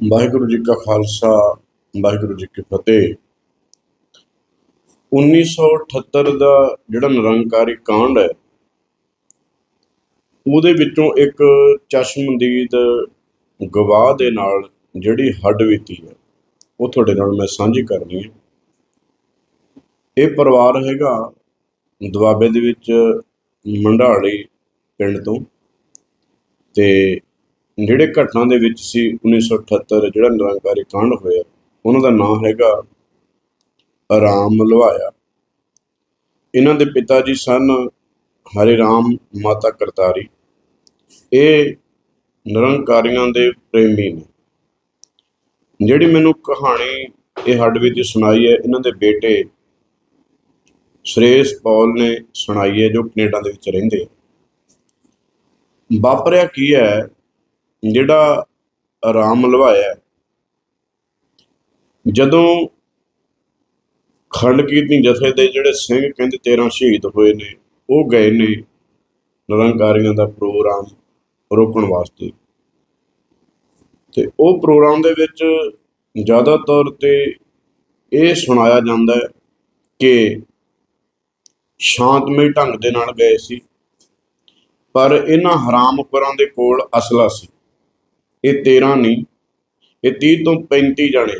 ਵਾਹਿਗੁਰੂ ਜੀ ਕਾ ਖਾਲਸਾ, ਵਾਹਿਗੁਰੂ ਜੀ ਕੀ ਫਤਿਹ। 1978 ਦਾ ਜਿਹੜਾ ਨਿਰੰਕਾਰੀ ਕਾਂਡ ਹੈ, ਉਹਦੇ ਵਿੱਚੋਂ ਇੱਕ ਚਸ਼ਮਦੀਦ ਗਵਾਹ ਦੇ ਨਾਲ ਜਿਹੜੀ ਹੱਡ ਹੱਡਬੀਤੀ ਹੈ, ਉਹ ਤੁਹਾਡੇ ਨਾਲ ਮੈਂ ਸਾਂਝੀ ਕਰਨੀ ਹੈ। ਇਹ ਪਰਿਵਾਰ ਹੈਗਾ ਦੁਆਬੇ ਦੇ ਵਿੱਚ ਮੰਡਾਲੀ ਪਿੰਡ ਤੋਂ ਤੇ ਜਿਹੜੇ ਘਟਨਾ ਦੇ ਵਿੱਚ ਸੀ 1978 ਜਿਹੜਾ ਨਿਰੰਕਾਰੀ ਕਾਂਡ ਹੋਇਆ, ਉਹਨਾਂ ਦਾ ਨਾਮ ਹੈਗਾ ਰਾਮ ਲਵਾਇਆ ਇਹਨਾਂ ਦੇ ਪਿਤਾ ਜੀ ਸਨ ਹਰੇ ਰਾਮ ਮਾਤਾ ਕਰਤਾਰੀ। ਇਹ ਨਿਰੰਕਾਰੀਆਂ ਦੇ ਪ੍ਰੇਮੀ ਨੇ। ਜਿਹੜੀ ਮੈਨੂੰ ਕਹਾਣੀ ਇਹ ਹੱਡਵੀ ਦੀ ਸੁਣਾਈ ਹੈ, ਇਹਨਾਂ ਦੇ ਬੇਟੇ ਸੁਰੇਸ਼ ਪੌਲ ਨੇ ਸੁਣਾਈ ਹੈ, ਜੋ ਕੈਨੇਡਾ ਦੇ ਵਿੱਚ ਰਹਿੰਦੇ ਆ। ਵਾਪਰਿਆ ਕੀ ਹੈ ਜਿਹੜਾ ਰਾਮ ਲਵਾਇਆ ਜਦੋਂ ਖੰਡ ਕੀਰਤਨੀ ਜਥੇ ਦੇ ਜਿਹੜੇ ਸਿੰਘ ਕਹਿੰਦੇ 13 ਸ਼ਹੀਦ ਹੋਏ ਨੇ, ਉਹ ਗਏ ਨੇ ਨਿਰੰਕਾਰੀਆਂ ਦਾ ਪ੍ਰੋਗਰਾਮ ਰੋਕਣ ਵਾਸਤੇ। ਤੇ ਉਹ ਪ੍ਰੋਗਰਾਮ ਦੇ ਵਿੱਚ ਜ਼ਿਆਦਾ ਤੌਰ ਤੇ ਇਹ ਸੁਣਾਇਆ ਜਾਂਦਾ ਹੈ ਕਿ ਸ਼ਾਂਤਮਈ ਢੰਗ ਦੇ ਨਾਲ ਗਏ ਸੀ, ਪਰ ਇਹਨਾਂ ਹਰਾਮਖੋਰਾਂ ਦੇ ਕੋਲ ਅਸਲਾ ਸੀ। ਇਹ 13 ਨਹੀਂ, ਇਹ 30 ਤੋਂ 35 ਜਾਣੇ।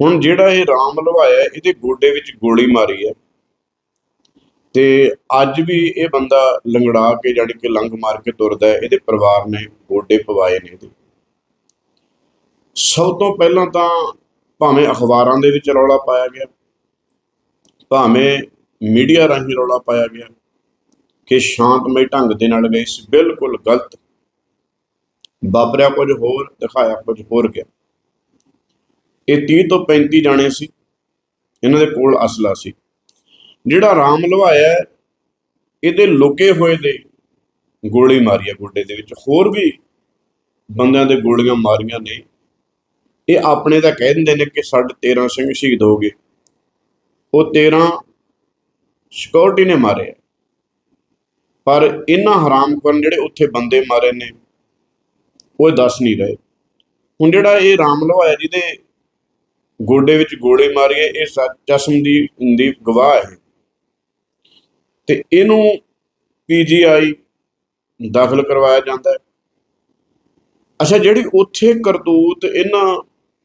ਹੁਣ ਜਿਹੜਾ ਇਹ ਰਾਮ ਲਵਾਇਆ ਇਹਦੇ ਗੋਡੇ ਵਿੱਚ ਗੋਲੀ ਮਾਰੀ ਹੈ। ਤੇ ਅੱਜ ਵੀ ਇਹ ਬੰਦਾ ਲੰਗੜਾ ਕੇ, ਜਾਣੀ ਕਿ ਲੰਗ ਮਾਰ ਕੇ ਤੁਰਦਾ ਹੈ। ਇਹਦੇ ਪਰਿਵਾਰ ਨੇ ਗੋਡੇ ਪਵਾਏ ਨੇ ਇਹਦੇ। ਸਭ ਤੋਂ ਪਹਿਲਾਂ ਤਾਂ ਭਾਵੇਂ ਅਖਬਾਰਾਂ ਦੇ ਵਿੱਚ ਰੌਲਾ ਪਾਇਆ ਗਿਆ, ਭਾਵੇਂ ਮੀਡੀਆ ਰਾਹੀਂ ਰੌਲਾ ਪਾਇਆ ਗਿਆ ਕਿ ਸ਼ਾਂਤਮਈ ਢੰਗ ਦੇ ਨਾਲ ਗਏ ਸੀ, ਬਿਲਕੁਲ ਗਲਤ। ਵਾਪਰਿਆ ਕੁਝ ਹੋਰ, ਦਿਖਾਇਆ ਕੁਝ ਹੋਰ ਗਿਆ। ਇਹ 30 ਤੋਂ 35 ਜਾਣੇ ਸੀ। ਇਹਨਾਂ ਦੇ ਕੋਲ ਅਸਲਾ ਸੀ। ਜਿਹੜਾ ਰਾਮ ਲਵਾਇਆ ਇਹਦੇ ਲੁਕੇ ਹੋਏ ਦੇ ਗੋਲੀ ਮਾਰੀ ਹੈ ਗੋਡੇ ਦੇ ਵਿੱਚ। ਹੋਰ ਵੀ ਬੰਦਿਆਂ ਦੇ ਗੋਲੀਆਂ ਮਾਰੀਆਂ ਨੇ। ਇਹ ਆਪਣੇ ਤਾਂ ਕਹਿ ਦਿੰਦੇ ਨੇ ਕਿ ਸਾਡੇ 13 ਸਿੰਘ ਸ਼ਹੀਦ ਹੋ ਗਏ। ਉਹ 13 ਸਿਕਿਉਰਿਟੀ ਨੇ ਮਾਰੇ ਪਰ ਇਹਨਾਂ ਹਰਾਮ ਕਰਨ ਜਿਹੜੇ ਉੱਥੇ ਬੰਦੇ ਮਾਰੇ ਨੇ ਉਹ ਦੱਸ ਨਹੀਂ ਰਹੇ। ਹੁਣ ਜਿਹੜਾ ਇਹ ਰਾਮ ਲਵਾਇਆ ਜਿਹਦੇ ਗੋਡੇ ਵਿੱਚ ਗੋਲੇ ਮਾਰੀਏ, ਇਹ ਚਸ਼ਮ ਦੀ ਦੀ ਗਵਾਹ ਹੈ। ਤੇ ਇਹਨੂੰ ਪੀਜੀਆਈ ਦਾਖਲ ਕਰਵਾਇਆ ਜਾਂਦਾ ਹੈ। ਅੱਛਾ, ਜਿਹੜੀ ਉੱਥੇ ਕਰਤੂਤ ਇਹਨਾਂ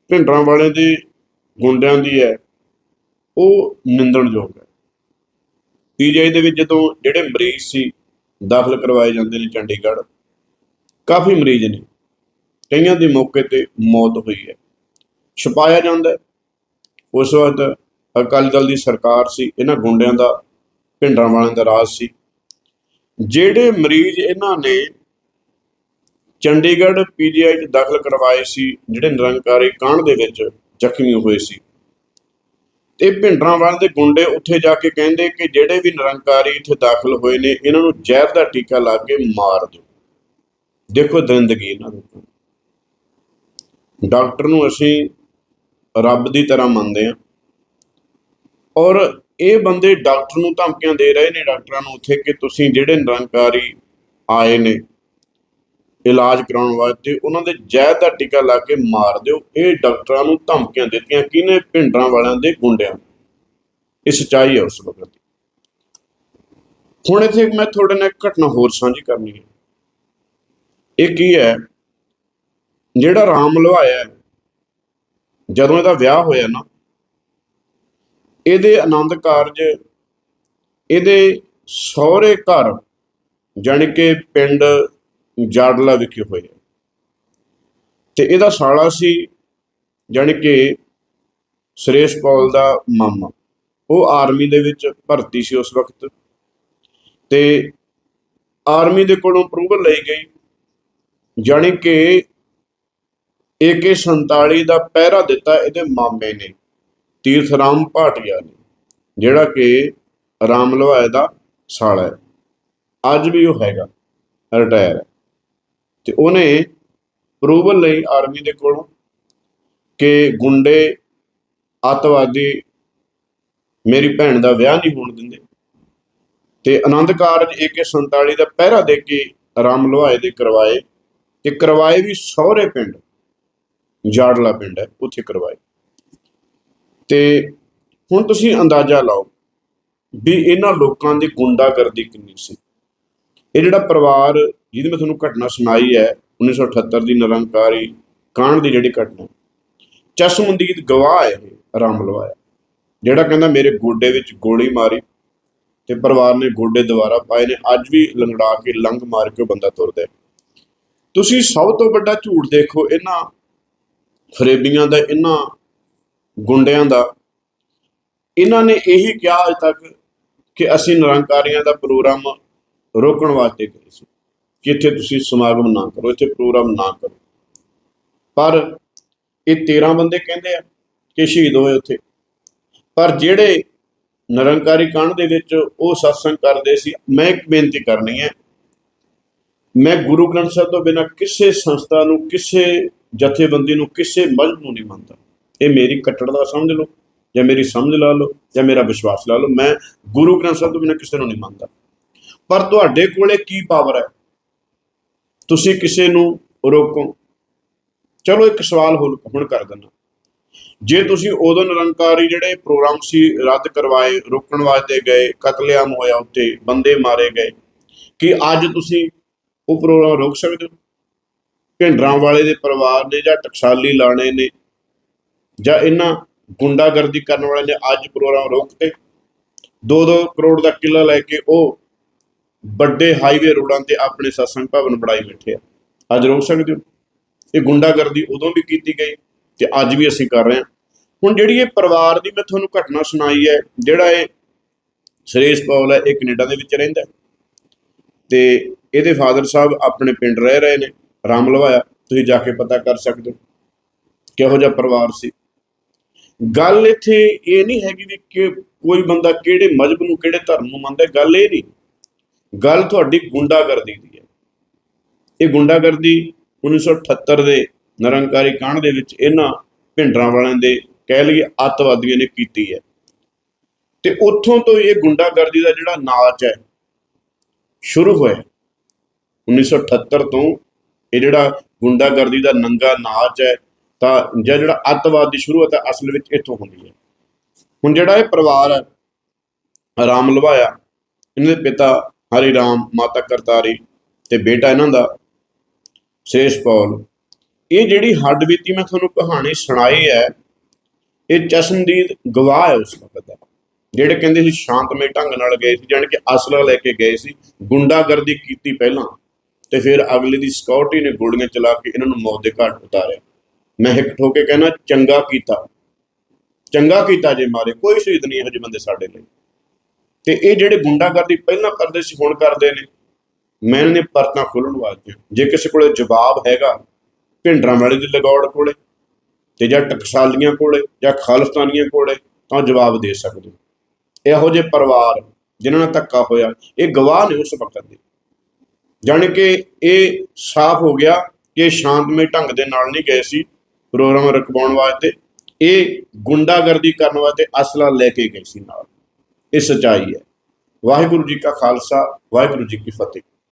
ਭਿੰਡਰਾਂ ਵਾਲੇ ਦੇ ਗੁੰਡਿਆਂ ਦੀ ਹੈ, ਉਹ ਨਿੰਦਣਯੋਗ ਹੈ। ਪੀਜੀਆਈ ਦੇ ਵਿੱਚ ਜਦੋਂ ਜਿਹੜੇ ਮਰੀਜ਼ ਸੀ, ਦਾਖਲ ਕਰਵਾਏ ਜਾਂਦੇ ਨੇ ਚੰਡੀਗੜ੍ਹ, ਕਾਫੀ ਮਰੀਜ਼ ਨੇ। ਕਈਆਂ ਦੀ ਮੌਕੇ ਤੇ ਮੌਤ ਹੋਈ ਹੈ। ਛੁਪਾਇਆ ਜਾਂਦਾ ਉਸ ਵਕਤ ਅਕਾਲੀ ਦਲ ਦੀ ਸਰਕਾਰ ਸੀ, ਇਹਨਾਂ ਗੁੰਡਿਆਂ ਦਾ, ਭਿੰਡਰਾਂ ਵਾਲਿਆਂ ਦਾ ਰਾਜ ਸੀ। ਜਿਹੜੇ ਮਰੀਜ਼ ਇਹਨਾਂ ਨੇ ਚੰਡੀਗੜ੍ਹ ਪੀਜੀਆਈ 'ਚ ਦਾਖਲ ਕਰਵਾਏ ਸੀ, ਜਿਹੜੇ ਨਿਰੰਕਾਰੀ ਕਾਂਡ ਦੇ ਵਿੱਚ ਜ਼ਖਮੀ ਹੋਏ ਸੀ। ਤੇ ਭਿੰਡਰਾਂ ਵਾਲੇ ਦੇ ਗੁੰਡੇ ਉੱਥੇ ਜਾ ਕੇ ਕਹਿੰਦੇ ਕਿ ਜਿਹੜੇ ਵੀ ਨਿਰੰਕਾਰੀ ਇੱਥੇ ਦਾਖਲ ਹੋਏ ਨੇ, ਇਹਨਾਂ ਨੂੰ ਜ਼ਹਿਰ ਦਾ ਟੀਕਾ ਲਾ ਕੇ ਮਾਰ ਦਿਓ। ਦੇਖੋ ਦਰਿੰਦਗੀ ਇਹਨਾਂ ਦੀ। ਡਾਕਟਰ ਨੂੰ ਅਸੀਂ ਰੱਬ ਦੀ ਤਰ੍ਹਾਂ ਮੰਨਦੇ ਹਾਂ। ਔਰ ਇਹ ਬੰਦੇ ਡਾਕਟਰ ਨੂੰ ਧਮਕੀਆਂ ਦੇ ਰਹੇ ਨੇ ਡਾਕਟਰਾਂ ਨੂੰ ਉੱਥੇ ਕਿ ਤੁਸੀਂ ਜਿਹੜੇ ਨਿਰੰਕਾਰੀ ਆਏ ਨੇ, ਇਲਾਜ ਕਰਾਉਣ ਵਾਸਤੇ ਉਹਨਾਂ ਦੇ ਜ਼ਹਿਰ ਦਾ ਟੀਕਾ ਲਾ ਕੇ ਮਾਰ ਦਿਓ। ਇਹ ਡਾਕਟਰਾਂ ਨੂੰ ਧਮਕੀਆਂ ਦਿੱਤੀਆਂ ਕਿਹਨੇ ਭਿੰਡਰਾਂ ਵਾਲਿਆਂ ਦੇ ਗੁੰਡਿਆਂ ਇਹ ਸੱਚਾਈ ਹੈ ਉਸ ਵਕਤ। ਦੀ ਹੁਣ ਇੱਥੇ ਮੈਂ ਤੁਹਾਡੇ ਨਾਲ ਇੱਕ ਘਟਨਾ ਹੋਰ ਸਾਂਝੀ ਕਰਨੀ ਹੈ। ਇਹ ਕੀ ਹੈ? ਜਿਹੜਾ ਰਾਮ ਲਵਾਇਆ ਜਦੋਂ ਇਹਦਾ ਵਿਆਹ ਹੋਇਆ ਨਾ, ਇਹਦੇ ਆਨੰਦ ਕਾਰਜ, ਇਹਦੇ ਸਹੁਰੇ ਘਰ ਜਾਣੀ ਕਿ ਪਿੰਡ ਜਾੜਲਾ ਵਿਖੇ ਹੋਏ ਤੇ ਇਹਦਾ ਸਾਲਾ ਸੀ ਜਾਣੀ ਕਿ ਸੁਰੇਸ਼ ਪੌਲ ਦਾ ਮਾਮਾ। ਉਹ ਆਰਮੀ ਦੇ ਵਿੱਚ ਭਰਤੀ ਸੀ ਉਸ ਵਕਤ। ਤੇ ਆਰਮੀ ਦੇ ਕੋਲੋਂ ਅਪਰੂਵਲ ਲਈ ਗਈ। ਜਾਣੀ ਕਿ AK47 ਦਾ ਪਹਿਰਾ ਦਿੱਤਾ ਇਹਦੇ ਮਾਮੇ ਨੇ ਤੀਰਥ ਰਾਮ ਭਾਟੀਆ ਨੇ, ਜਿਹੜਾ ਕਿ ਰਾਮ ਲਵਾਏ ਦਾ ਸਾਲਾ ਹੈ। ਅੱਜ ਵੀ ਉਹ ਹੈਗਾ, ਰਿਟਾਇਰ ਹੈ। ਤੇ ਉਹਨੇ ਅਪਰੂਵਲ ਲਈ ਆਰਮੀ ਦੇ ਕੋਲੋਂ ਕਿ ਗੁੰਡੇ ਅੱਤਵਾਦੀ ਮੇਰੀ ਭੈਣ ਦਾ ਵਿਆਹ ਨਹੀਂ ਹੋਣ ਦਿੰਦੇ। ਤੇ ਆਨੰਦ ਕਾਰਜ AK47 ਦਾ ਪਹਿਰਾ ਦੇ ਕੇ ਰਾਮ ਲਵਾਏ ਦੇ ਕਰਵਾਏ, ਤੇ ਕਰਵਾਏ ਵੀ ਸਹੁਰੇ ਪਿੰਡ। ਜਾੜਲਾ ਪਿੰਡ ਹੈ, ਉੱਥੇ ਕਰਵਾਏ। ਤੇ ਹੁਣ ਤੁਸੀਂ ਅੰਦਾਜ਼ਾ ਲਾਓ ਵੀ ਇਹਨਾਂ ਲੋਕਾਂ ਦੀ ਗੁੰਡਾਗਰਦੀ ਕਿੰਨੀ ਸੀ। ਇਹ ਜਿਹੜਾ ਪਰਿਵਾਰ ਜਿਹਦੀ ਮੈਂ ਤੁਹਾਨੂੰ ਘਟਨਾ ਸੁਣਾਈ ਹੈ 1978 ਦੀ ਨਿਰੰਕਾਰੀ ਕਾਂਡ ਦੀ ਜਿਹੜੀ ਘਟਨਾ, ਚਸ਼ਮਦੀਦ ਗਵਾਹ ਹੈ ਇਹ, ਰਾਮ ਲਵਾਇਆ ਜਿਹੜਾ ਕਹਿੰਦਾ ਮੇਰੇ ਗੋਡੇ ਵਿੱਚ ਗੋਲੀ ਮਾਰੀ ਤੇ ਪਰਿਵਾਰ ਨੇ ਗੋਡੇ ਦੁਬਾਰਾ ਪਾਏ ਨੇ, ਅੱਜ ਵੀ ਲੰਗੜਾ ਕੇ ਲੰਗ ਮਾਰ ਕੇ ਉਹ ਬੰਦਾ ਤੁਰਦਾ ਤੁਸੀਂ ਸਭ ਤੋਂ ਵੱਡਾ ਝੂਠ ਦੇਖੋ, ਇਹਨਾਂ ਫਰੇਬੀਆਂ ਦਾ, ਇਹਨਾਂ ਗੁੰਡਿਆਂ ਦਾ। ਇਹਨਾਂ ਨੇ ਇਹੀ ਕਿਹਾ ਅਜ ਤੱਕ ਕਿ ਅਸੀਂ ਨਿਰੰਕਾਰੀਆਂ ਦਾ ਪ੍ਰੋਗਰਾਮ ਰੋਕਣ ਵਾਸਤੇ ਗਏ ਸੀ, ਕਿ ਇੱਥੇ ਤੁਸੀਂ ਸਮਾਗਮ ਨਾ ਕਰੋ, ਇੱਥੇ ਪ੍ਰੋਗਰਾਮ ਨਾ ਕਰੋ। ਪਰ ਇਹ 13 ਬੰਦੇ ਕਹਿੰਦੇ ਆ ਕਿ ਸ਼ਹੀਦ ਹੋਏ ਉੱਥੇ। ਪਰ ਜਿਹੜੇ ਨਿਰੰਕਾਰੀ ਕਾਂਡ ਦੇ ਵਿੱਚ ਉਹ ਸਤਸੰਗ ਕਰਦੇ ਸੀ, ਮੈਂ ਇੱਕ ਬੇਨਤੀ ਕਰਨੀ ਹੈ, ਮੈਂ ਗੁਰੂ ਗ੍ਰੰਥ ਸਾਹਿਬ ਤੋਂ ਬਿਨਾਂ ਕਿਸੇ ਸੰਸਥਾ ਨੂੰ, ਕਿਸੇ ਜਥੇਬੰਦੀ ਨੂੰ ਕਿਸੇ ਮਜ਼ਹਬ ਨੂੰ ਨਹੀਂ ਮੰਨਦਾ। ਇਹ ਮੇਰੀ ਕੱਟੜਤਾ ਸਮਝ ਲਓ, ਜਾਂ ਮੇਰੀ ਸਮਝ ਲਾ ਲਓ, ਜਾਂ ਮੇਰਾ ਵਿਸ਼ਵਾਸ ਲਾ ਲਓ। ਮੈਂ ਗੁਰੂ ਗ੍ਰੰਥ ਸਾਹਿਬ ਤੋਂ ਬਿਨਾਂ ਕਿਸੇ ਨੂੰ ਨਹੀਂ ਮੰਨਦਾ। ਪਰ ਤੁਹਾਡੇ ਕੋਲੇ ਕੀ ਪਾਵਰ ਹੈ? ਤੁਸੀਂ ਕਿਸੇ ਨੂੰ ਰੋਕੋ। ਚਲੋ ਇੱਕ ਸਵਾਲ ਹੁਣ ਕਰ ਦਿੰਦਾ। ਜੇ ਤੁਸੀਂ ਉਦੋਂ ਨਿਰੰਕਾਰੀ ਜਿਹੜੇ ਪ੍ਰੋਗਰਾਮ ਸੀ ਰੱਦ ਕਰਵਾਏ, ਰੋਕਣ ਵਾਸਤੇ ਗਏ, ਕਤਲੇਆਮ ਹੋਇਆ ਉੱਤੇ, ਬੰਦੇ ਮਾਰੇ ਗਏ, ਕਿ ਅੱਜ ਤੁਸੀਂ ਉਹ ਪ੍ਰੋਗਰਾਮ ਰੋਕ ਸਕਦੇ ਹੋ? ਭਿੰਡਰਾਂ ਵਾਲੇ ਦੇ ਪਰਿਵਾਰ ਨੇ ਜਾਂ ਟਕਸਾਲੀ ਲਾਣੇ ਨੇ ਜਾਂ ਇਹਨਾਂ ਗੁੰਡਾਗਰਦੀ ਕਰਨ ਵਾਲੇ ਨੇ ਅੱਜ ਪ੍ਰੋਗਰਾਮ ਰੋਕ ਰੋਕਤੇ। 2-2 ਕਰੋੜ ਦਾ ਕਿੱਲਾ ਲੈ ਕੇ ਉਹ ਵੱਡੇ ਹਾਈਵੇ ਰੋਡਾਂ ਤੇ ਆਪਣੇ ਸਤਸੰਗ ਭਵਨ ਬਣਾਈ ਬੈਠੇ ਆ। ਅੱਜ ਰੋਕ ਸਕਦੇ ਹੋ? ਇਹ ਗੁੰਡਾਗਰਦੀ ਉਦੋਂ ਵੀ ਕੀਤੀ ਗਈ ਤੇ ਅੱਜ ਵੀ ਅਸੀਂ ਕਰ ਰਹੇ ਹਾਂ। ਹੁਣ ਜਿਹੜੀ ਇਹ ਪਰਿਵਾਰ ਦੀ ਮੈਂ ਤੁਹਾਨੂੰ ਘਟਨਾ ਸੁਣਾਈ ਹੈ, ਜਿਹੜਾ ਇਹ ਸੁਰੇਸ਼ ਪੌਲ ਹੈ, ਇਹ ਕੈਨੇਡਾ ਦੇ ਵਿੱਚ ਰਹਿੰਦਾ ਹੈ। ਤੇ ਇਹਦੇ ਫਾਦਰ ਸਾਹਿਬ ਆਪਣੇ ਪਿੰਡ ਰਹਿ ਰਹੇ ਨੇ। ਰਾਮ ਲਵਾਇਆ, ਤੁਸੀਂ ਜਾ ਕੇ ਪਤਾ ਕਰ ਸਕਦੇ ਹੋ। ਕਿਹੋ ਜਿਹਾ ਪਰਿਵਾਰ ਸੀ। ਗੱਲ ਇੱਥੇ ਇਹ ਨਹੀਂ ਹੈਗੀ ਵੀ ਕਿ ਕੋਈ ਬੰਦਾ ਕਿਹੜੇ ਮਜ਼ਹਬ ਨੂੰ, ਕਿਹੜੇ ਧਰਮ ਨੂੰ ਮੰਨਦਾ, ਗੱਲ ਇਹ ਨਹੀਂ। ਗੱਲ ਤੁਹਾਡੀ ਗੁੰਡਾਗਰਦੀ ਦੀ ਹੈ। ਇਹ ਗੁੰਡਾਗਰਦੀ 1978 ਦੇ ਨਿਰੰਕਾਰੀ ਕਾਂਡ ਦੇ ਵਿੱਚ ਇਹਨਾਂ ਭਿੰਡਰਾਂ ਵਾਲਿਆਂ ਦੇ ਕਹਿ ਲਈਏ ਅੱਤਵਾਦੀਆਂ ਨੇ ਕੀਤੀ ਹੈ। ਤੇ ਉੱਥੋਂ ਤੋਂ ਇਹ ਗੁੰਡਾਗਰਦੀ ਦਾ ਜਿਹੜਾ ਨਾਚ ਹੈ, ਸ਼ੁਰੂ ਹੋਇਆ। 1978 ਤੋਂ ਇਹ ਜਿਹੜਾ ਗੁੰਡਾਗਰਦੀ ਦਾ ਨੰਗਾ ਨਾਚ ਹੈ, ਤਾਂ ਜਾਂ ਜਿਹੜਾ ਅੱਤਵਾਦ ਦੀ ਸ਼ੁਰੂਆਤ ਹੈ, ਅਸਲ ਵਿੱਚ ਇੱਥੋਂ ਹੁੰਦੀ ਹੈ। ਹੁਣ ਜਿਹੜਾ ਇਹ ਪਰਿਵਾਰ ਹੈ, ਰਾਮ ਲਵਾਇਆ ਇਹਨਾਂ ਦੇ ਪਿਤਾ ਹਰੀ ਰਾਮ ਮਾਤਾ ਕਰਤਾਰੀ ਤੇ ਬੇਟਾ ਇਹਨਾਂ ਦਾ ਸ਼ੇਸ਼ ਪੌਲ। ਇਹ ਜਿਹੜੀ ਹੱਡ ਬੀਤੀ ਮੈਂ ਤੁਹਾਨੂੰ ਕਹਾਣੀ ਸੁਣਾਈ ਹੈ, ਇਹ ਚਸ਼ਮਦੀਦ ਗਵਾਹ ਹੈ ਉਸ ਵਕਤ ਦਾ। ਜਿਹੜੇ ਕਹਿੰਦੇ ਸੀ ਸ਼ਾਂਤਮਈ ਢੰਗ ਨਾਲ ਗਏ ਸੀ, ਜਾਣੀ ਕਿ ਅਸਲਾ ਲੈ ਕੇ ਗਏ ਸੀ, ਗੁੰਡਾਗਰਦੀ ਕੀਤੀ ਪਹਿਲਾਂ। ਤੇ ਫਿਰ ਅਗਲੇ ਦੀ ਸਿਕਿਉਰਿਟੀ ਨੇ ਗੋਲੀਆਂ ਚਲਾ ਕੇ ਇਹਨਾਂ ਨੂੰ ਮੌਤ ਦੇ ਘਾਟ ਉਤਾਰਿਆ। ਮੈਂ ਇੱਕ ਠੋਕੇ ਕਹਿਣਾ, ਚੰਗਾ ਕੀਤਾ। ਚੰਗਾ ਕੀਤਾ ਜੇ ਮਾਰੇ, ਕੋਈ ਸ਼ਹੀਦ ਨਹੀਂ ਇਹੋ ਜਿਹੇ ਬੰਦੇ ਸਾਡੇ ਲਈ। ਤੇ ਇਹ ਜਿਹੜੇ ਗੁੰਡਾਗਰਦੀ ਪਹਿਲਾਂ ਕਰਦੇ ਸੀ, ਹੁਣ ਕਰਦੇ ਨੇ, ਮੈਂ ਇਹਨਾਂ ਨੇ ਪਰਤਾਂ ਖੋਲਣ ਵਾਸਤੇ। ਜੇ ਕਿਸੇ ਕੋਲੇ ਜਵਾਬ ਹੈਗਾ, ਭਿੰਡਰਾਂ ਵਾਲੇ ਦੀ ਲਗੌੜ ਕੋਲੇ, ਤੇ ਜਾਂ ਟਕਸਾਲੀਆਂ ਕੋਲੇ, ਜਾਂ ਖਾਲਸਤਾਨੀਆਂ ਕੋਲੇ, ਤਾਂ ਜਵਾਬ ਦੇ ਸਕਦੇ। ਇਹੋ ਜਿਹੇ ਪਰਿਵਾਰ ਜਿਨ੍ਹਾਂ ਨਾਲ ਧੱਕਾ ਹੋਇਆ, ਇਹ ਗਵਾਹ ਨੇ ਉਸ ਵਕਤ ਦੇ। ਜਾਣੀ ਕਿ ਇਹ ਸਾਫ਼ ਹੋ ਗਿਆ ਕਿ ਸ਼ਾਂਤਮਈ ਢੰਗ ਦੇ ਨਾਲ ਨਹੀਂ ਗਏ ਸੀ ਪ੍ਰੋਗਰਾਮ ਰਕਵਾਉਣ ਵਾਸਤੇ। ਇਹ ਗੁੰਡਾਗਰਦੀ ਕਰਨ ਵਾਸਤੇ ਅਸਲਾ ਲੈ ਕੇ ਗਏ ਸੀ ਨਾਲ। ਇਹ ਸਚਾਈ ਹੈ। ਵਾਹਿਗੁਰੂ ਜੀ ਕਾ ਖਾਲਸਾ, ਵਾਹਿਗੁਰੂ ਜੀ ਕੀ ਫਤਿਹ।